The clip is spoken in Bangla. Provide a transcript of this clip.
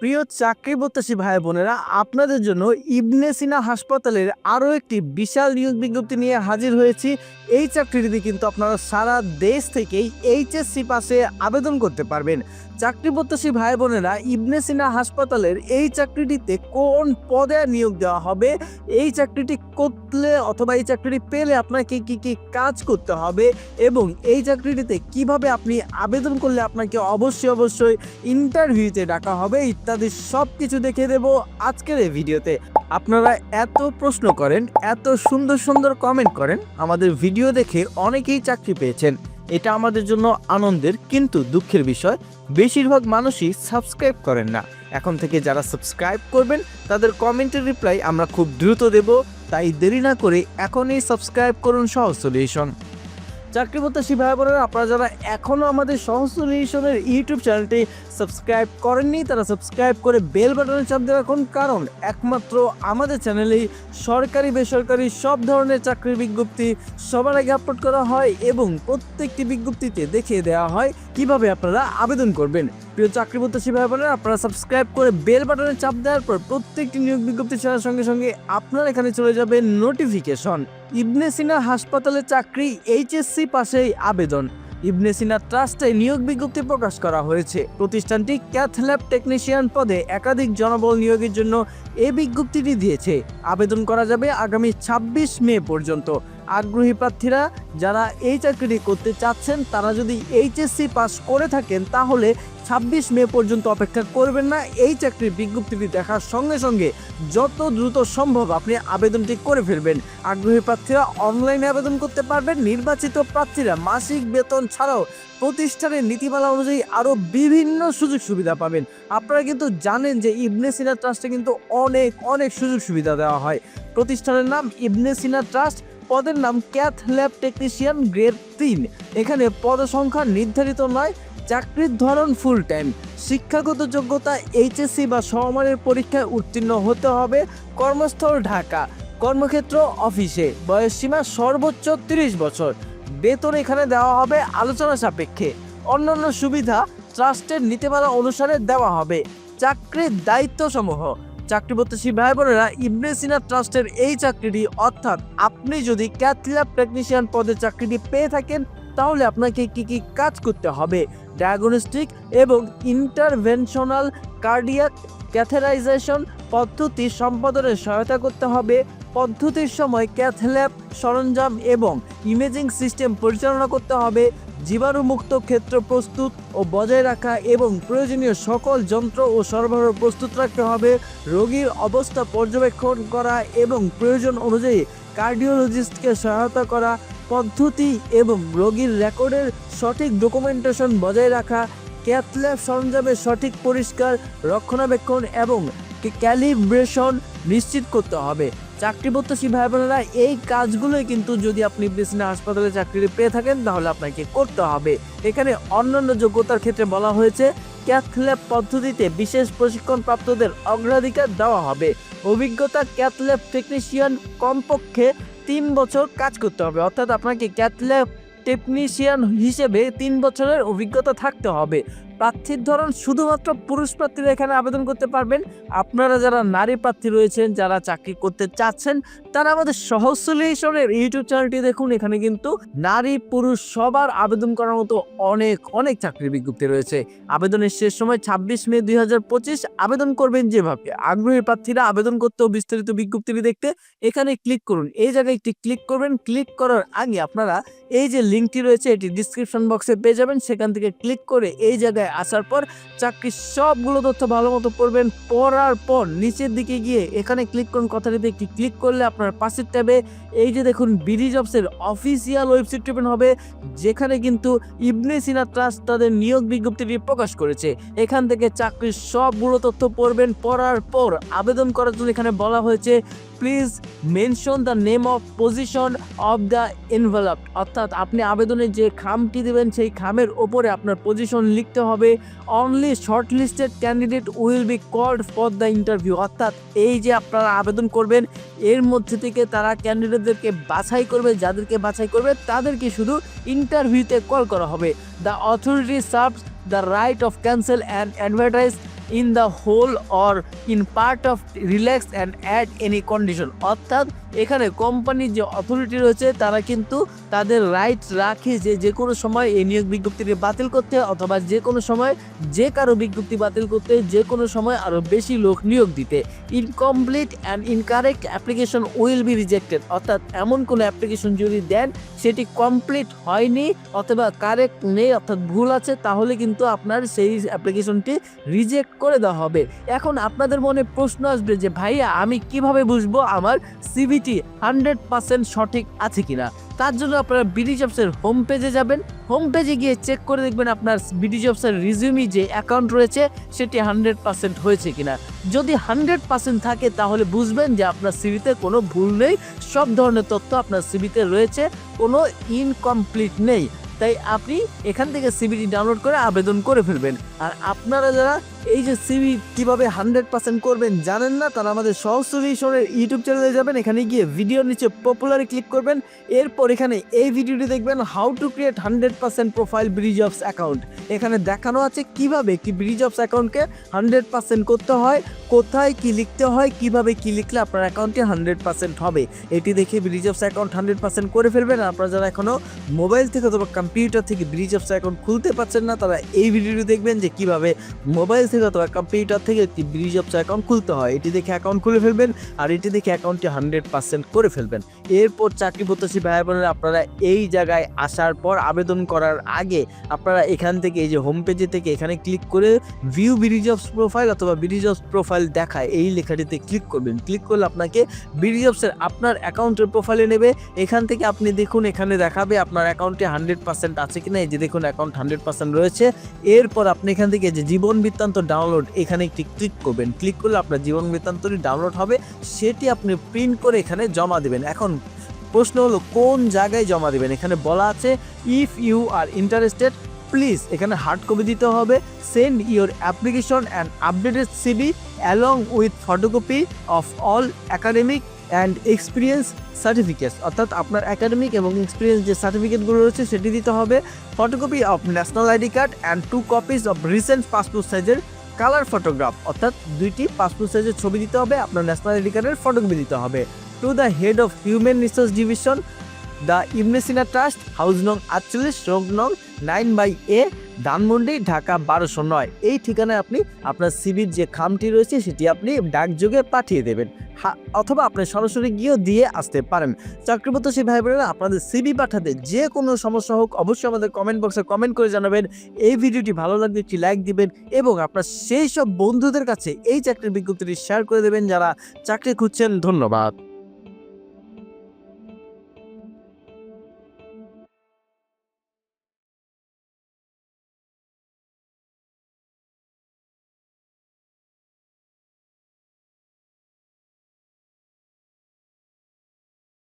প্রিয় চাকরি প্রত্যাশী ভাই বোনেরা, আপনাদের জন্য ইবনে সিনা হাসপাতালের আরও একটি বিশাল নিয়োগ বিজ্ঞপ্তি নিয়ে হাজির হয়েছি। এই চাকরিটিতে কিন্তু আপনারা সারা দেশ থেকেই এইচএসসি পাশে আবেদন করতে পারবেন। চাকরি প্রত্যাশী ভাই বোনেরা, ইবনে সিনা হাসপাতালের এই চাকরিটিতে কোন পদে নিয়োগ দেওয়া হবে? এই চাকরিটি করলে অথবা এই চাকরিটি পেলে আপনাকে কি কি কাজ করতে হবে? এবং এই চাকরিটিতে কীভাবে আপনি আবেদন করলে আপনাকে অবশ্যই অবশ্যই ইন্টারভিউতে ডাকা হবে ইত্যাদি সব কিছু দেখে দেব আজকের এই ভিডিওতে। আপনারা এত প্রশ্ন করেন, এত সুন্দর সুন্দর কমেন্ট করেন, আমাদের ভিডিও দেখে অনেকেই চাকরি পেয়েছেন। এটা আমাদের জন্য আনন্দের কিন্তু দুঃখের বিষয়। বেশিরভাগ মানুষই সাবস্ক্রাইব করেন না। এখন থেকে যারা সাবস্ক্রাইব করবেন, তাদের কমেন্টের রিপ্লাই আমরা খুব দ্রুত দেব। তাই দেরি না করে এখনই সাবস্ক্রাইব করুন সহজ সলিউশন। চাকরি প্রত্যাশী ভাই বোনেরা, আপনারা যারা এখনও আমাদের সহজ সলিউশনের ইউটিউব চ্যানেলটি সাবস্ক্রাইব করেননি, তারা সাবস্ক্রাইব করে বেল বাটনে চাপ দিয়ে রাখুন, কারণ একমাত্র আমাদের চ্যানেলেই সরকারি, বেসরকারি সব ধরনের চাকরির বিজ্ঞপ্তি সবার আগে আপলোড করা হয় এবং প্রত্যেকটি বিজ্ঞপ্তিতে দেখিয়ে দেওয়া হয় কীভাবে আপনারা আবেদন করবেন? প্রিয় চাকরি প্রত্যাশী ভাই বোনেরা আপনারা সাবস্ক্রাইব করে বেল বাটনে চাপ দেওয়ার পর প্রত্যেকটি নিয়োগ বিজ্ঞপ্তি ছাড়ার সঙ্গে সঙ্গে আপনার এখানে চলে যাবে নোটিফিকেশন ইবনে সিনা হাসপাতালে চাকরি এইচএসসি পাশেই আবেদন। ইবনে সিনা ট্রাস্টে নিয়োগ বিজ্ঞপ্তি প্রকাশ করা হয়েছে। প্রতিষ্ঠানটি ক্যাথ ল্যাব টেকনিশিয়ান পদে একাধিক জনবল নিয়োগের জন্য এই বিজ্ঞপ্তিটি দিয়েছে। আবেদন করা যাবে আগামী ছাব্বিশ মে পর্যন্ত। আগ্রহী প্রার্থীরা যারা এই চাকরিটি করতে চাচ্ছেন, তারা যদি এইচএসসি পাস করে থাকেন, তাহলে ছাব্বিশ মে পর্যন্ত অপেক্ষা করবেন না। এই চাকরির বিজ্ঞপ্তিটি দেখার সঙ্গে সঙ্গে যত দ্রুত সম্ভব আপনি আবেদনটি করে ফেলবেন। আগ্রহী প্রার্থীরা অনলাইনে আবেদন করতে পারবেন। নির্বাচিত প্রার্থীরা মাসিক বেতন ছাড়াও প্রতিষ্ঠানের নীতিমালা অনুযায়ী আরও বিভিন্ন সুযোগ সুবিধা পাবেন। আপনারা কিন্তু জানেন যে ইবনে সিনা ট্রাস্টে কিন্তু অনেক অনেক সুযোগ সুবিধা দেওয়া হয়। প্রতিষ্ঠানের নাম ইবনে সিনা ট্রাস্ট। পদের নাম ক্যাথ ল্যাব টেকনিশিয়ান গ্রেড তিন। এখানে পদ সংখ্যা নির্ধারিত নয়, চাকরির ধরন ফুল টাইম শিক্ষাগত যোগ্যতা এইচএসসি বা সমমানের পরীক্ষায় উত্তীর্ণ হতে হবে কর্মস্থল ঢাকা। কর্মক্ষেত্র অফিসে বয়সসীমা সর্বোচ্চ তিরিশ বছর। বেতন এখানে দেওয়া হবে আলোচনা সাপেক্ষে। অন্যান্য সুবিধা ট্রাস্টের নীতিমালা অনুসারে দেওয়া হবে। চাকরির দায়িত্ব সমূহ চাকরি প্রত্যাশী ভাই বোনেরা, ইবনে সিনা ট্রাস্টের এই চাকরিটি, অর্থাৎ আপনি যদি ক্যাথল্যাব টেকনিশিয়ান পদে চাকরিটি পেয়ে থাকেন, তাহলে আপনাকে কি কি কাজ করতে হবে? ডায়াগনস্টিক এবং ইন্টারভেনশনাল কার্ডিয়াক ক্যাথেরাইজেশন পদ্ধতি সম্পাদনে সহায়তা করতে হবে। পদ্ধতির সময় ক্যাথল্যাব সরঞ্জাম এবং ইমেজিং সিস্টেম পরিচালনা করতে হবে। জীবাণুমুক্ত ক্ষেত্র প্রস্তুত ও বজায় রাখা এবং প্রয়োজনীয় সকল যন্ত্র ও সরবরাহ প্রস্তুত রাখতে হবে। রোগীর অবস্থা পর্যবেক্ষণ করা এবং প্রয়োজন অনুযায়ী কার্ডিওলজিস্টকে সহায়তা করা, পদ্ধতি এবং রোগীর রেকর্ডের সঠিক ডকুমেন্টেশন বজায় রাখা ক্যাথল্যাব সরঞ্জামের সঠিক পরিষ্কার, রক্ষণাবেক্ষণ এবং ক্যালিব্রেশন নিশ্চিত করতে হবে। চাকরি প্রত্যাশী ভাই বোনেরা, এই কাজগুলোই কিন্তু যদি আপনি বিসিনা হাসপাতালে চাকরি পেয়ে থাকেন, তাহলে আপনাকে করতে হবে। এখানে অন্যান্য যোগ্যতার ক্ষেত্রে বলা হয়েছে ক্যাথল্যাব পদ্ধতিতে বিশেষ প্রশিক্ষণ প্রাপ্তদের অগ্রাধিকার দেওয়া হবে। অভিজ্ঞতা ক্যাথল্যাব টেকনিশিয়ান কমপক্ষে তিন বছর কাজ করতে হবে। অর্থাৎ আপনাকে ক্যাথল্যাব টেকনিশিয়ান হিসেবে তিন বছরের অভিজ্ঞতা থাকতে হবে। প্রার্থীর ধরন শুধুমাত্র পুরুষ প্রার্থীরা এখানে আবেদন করতে পারবেন। আপনারা যারা নারী প্রার্থী রয়েছেন, যারা চাকরি করতে চাচ্ছেন, তারা আমাদের সহজ ইউটিউব চ্যানেলটি দেখুন। এখানে কিন্তু নারী পুরুষ সবার আবেদন করার মতো অনেক অনেক চাকরির বিজ্ঞপ্তি রয়েছে। আবেদনের শেষ সময় ছাব্বিশ মে দুই হাজার পঁচিশ, আবেদন করবেন যেভাবে। আগ্রহী প্রার্থীরা আবেদন করতে ও বিস্তারিত বিজ্ঞপ্তিটি দেখতে এখানে ক্লিক করুন। এই জায়গায় একটি ক্লিক করবেন। ক্লিক করার আগে আপনারা এই যে লিঙ্কটি রয়েছে, এটি ডিসক্রিপশন বক্সে পেয়ে যাবেন। সেখান থেকে ক্লিক করে এই জায়গায় আসার পর চাকরির সবগুলো তথ্য ভালো মতো পড়বেন। পড়ার পর নিচের দিকে গিয়ে এখানে ক্লিক করুন, কথাটিতে একটি ক্লিক করলে আপনার পাশের ট্যাবে এই যে দেখুন বিডি জবসের অফিসিয়াল ওয়েবসাইট ওপেন হবে, যেখানে কিন্তু ইবনে সিনা ট্রাস্ট তাদের নিয়োগ বিজ্ঞপ্তিটি প্রকাশ করেছে। এখান থেকে চাকরির সবগুলো তথ্য পড়বেন। পড়ার পর আবেদন করার জন্য এখানে বলা হয়েছে please mention the name of position of the envelope অর্থাৎ আপনি আবেদনে যে খামটি দেবেন, সেই খামের ওপরে আপনার পজিশন লিখতে হবে। Only short listed candidate will be called for the interview অর্থাৎ এই যে আপনারা আবেদন করবেন, এর মধ্যে থেকে তারা ক্যান্ডিডেটদেরকে বাছাই করবে, যাদেরকে বাছাই করবে, তাদেরকে শুধু ইন্টারভিউতে কল করা হবে। The authority serves the right of cancel and advertise in the whole or in part of relax and add any condition অর্থাৎ এখানে কোম্পানির যে অথরিটি রয়েছে, তারা কিন্তু তাদের রাইট রাখে যে যে কোনো সময় এই নিয়োগ বিজ্ঞপ্তিটি বাতিল করতে, অথবা যে কোনো সময় যে কারও বিজ্ঞপ্তি বাতিল করতে, যে কোনো সময় আরও বেশি লোক নিয়োগ দিতে। Incomplete and incorrect application will be rejected অর্থাৎ এমন কোনো অ্যাপ্লিকেশন যদি দেন, সেটি কমপ্লিট হয়নি, অথবা কারেক্ট নেই, অর্থাৎ ভুল আছে, তাহলে কিন্তু আপনার সেই অ্যাপ্লিকেশনটি রিজেক্ট করে দেওয়া হবে। এখন আপনাদের মনে প্রশ্ন আসবে যে, ভাইয়া, আমি কীভাবে বুঝব আমার সিভিটি হান্ড্রেড পার্সেন্ট সঠিক আছে কিনা, তার জন্য আপনারা বিডি জবসের হোম পেজে যাবেন। হোম পেজে গিয়ে চেক করে দেখবেন আপনার বিডি জবসের রিজিউমি যে অ্যাকাউন্ট রয়েছে, সেটি হান্ড্রেড পার্সেন্ট হয়েছে কিনা। যদি হান্ড্রেড পার্সেন্ট থাকে, তাহলে বুঝবেন যে আপনার সিভিতে কোনো ভুল নেই, সব ধরনের তথ্য আপনার সিভিতে রয়েছে, কোনো ইনকমপ্লিট নেই। তাই আপনি এখান থেকে সিভিটি ডাউনলোড করে আবেদন করে ফেলবেন। আর আপনারা যারা এই যে সিভি কীভাবে হান্ড্রেড পার্সেন্ট করবেন জানেন না? তারা আমাদের সহজ সলিউশনের ইউটিউব চ্যানেলে যাবেন, এখানে গিয়ে ভিডিওর নিচে পপুলারে ক্লিক করবেন। এরপর এখানে এই ভিডিওটি দেখবেন how to create hundred percent profile Bdjobs account এখানে দেখানো আছে কীভাবে একটি ব্রিজ অফস অ্যাকাউন্টকে হান্ড্রেড পার্সেন্ট করতে হয়, কোথায় কি লিখতে হয়, কীভাবে কি লিখলে আপনার অ্যাকাউন্টটি হান্ড্রেড পার্সেন্ট হবে। এটি দেখে ব্রিজ অফস অ্যাকাউন্ট হান্ড্রেড পার্সেন্ট করে ফেলবেন। আপনারা যারা এখনও মোবাইল থেকে অথবা কম্পিউটার থেকে ব্রিজ অফস অ্যাকাউন্ট খুলতে পারছেন না, তারা এই ভিডিওটি দেখবেন যে কীভাবে মোবাইল অথবা কম্পিউটার থেকে একটি ব্রিজ অফস অ্যাকাউন্ট খুলতে হয়। এটি দেখে অ্যাকাউন্ট খুলে ফেলবেন আর এটি দেখে অ্যাকাউন্টটি হান্ড্রেড পার্সেন্ট করে ফেলবেন। এরপর চাকরি প্রত্যাশী ভাই বোনেরা আপনারা এই জায়গায় আসার পর আবেদন করার আগে আপনারা এখান থেকে এই যে হোম পেজে থেকে এখানে ক্লিক করে ভিউ ব্রিজ অফ প্রোফাইল অথবা ব্রিজ অফ প্রোফাইল দেখায়। এই লেখাটিতে ক্লিক করবেন। ক্লিক করলে আপনাকে ব্রিজ অফসের আপনার অ্যাকাউন্টের প্রোফাইলে নেবে। এখান থেকে আপনি দেখুন, এখানে দেখাবে আপনার অ্যাকাউন্টে হান্ড্রেড পার্সেন্ট আছে কিনা। এই যে দেখুন অ্যাকাউন্ট হান্ড্রেড পার্সেন্ট রয়েছে। এরপর আপনি এখান থেকে যে জীবন বৃত্তান্ত ডাউনলোড এখানে একটি ক্লিক করবেন। ক্লিক করলে আপনার জীবন বৃত্তান্তটি ডাউনলোড হবে, সেটি আপনি প্রিন্ট করে এখানে জমা দেবেন। এখন প্রশ্ন হলো, কোন জায়গায় জমা দেবেন? এখানে বলা আছে if you are interested please এখানে হার্ড কপি দিতে হবে। Send your application and updated CV along with photocopy of all academic and experience certificates অর্থাৎ আপনার একাডেমিক এবং এক্সপিরিয়েন্স যে সার্টিফিকেটগুলো রয়েছে, সেটি দিতে হবে। Photocopy of national ID card and two copies of recent passport সাইজের কালার ফটোগ্রাফ অর্থাৎ দুইটি পাসপোর্ট সাইজের ছবি দিতে হবে, আপনার ন্যাশনাল আইডি কার্ডের ফটোকপি দিতে হবে। To the head of human resource division the ইমনেসিনা trust house নং আটচল্লিশ রোগ নং nine by A, Dhanmondi, Dhaka বারোশো নয়। এই ঠিকানায় আপনি আপনার সিবির যে খামটি রয়েছে, সেটি আপনি ডাকযোগে পাঠিয়ে দেবেন। অথবা আপনি সরাসরি গিয়েও দিয়ে আসতে পারেন। চাকরিপ্রত্যাশী ভাই বোনেরা আপনাদের সিবি পাঠাতে যে কোনো সমস্যা হোক, অবশ্যই আমাদের কমেন্ট বক্সে কমেন্ট করে জানাবেন। এই ভিডিওটি ভালো লাগলে একটি লাইক দিবেন এবং আপনার সেই সব বন্ধুদের কাছে এই চাকরির বিজ্ঞপ্তিটি শেয়ার করে দেবেন যারা চাকরি খুঁজছেন। ধন্যবাদ।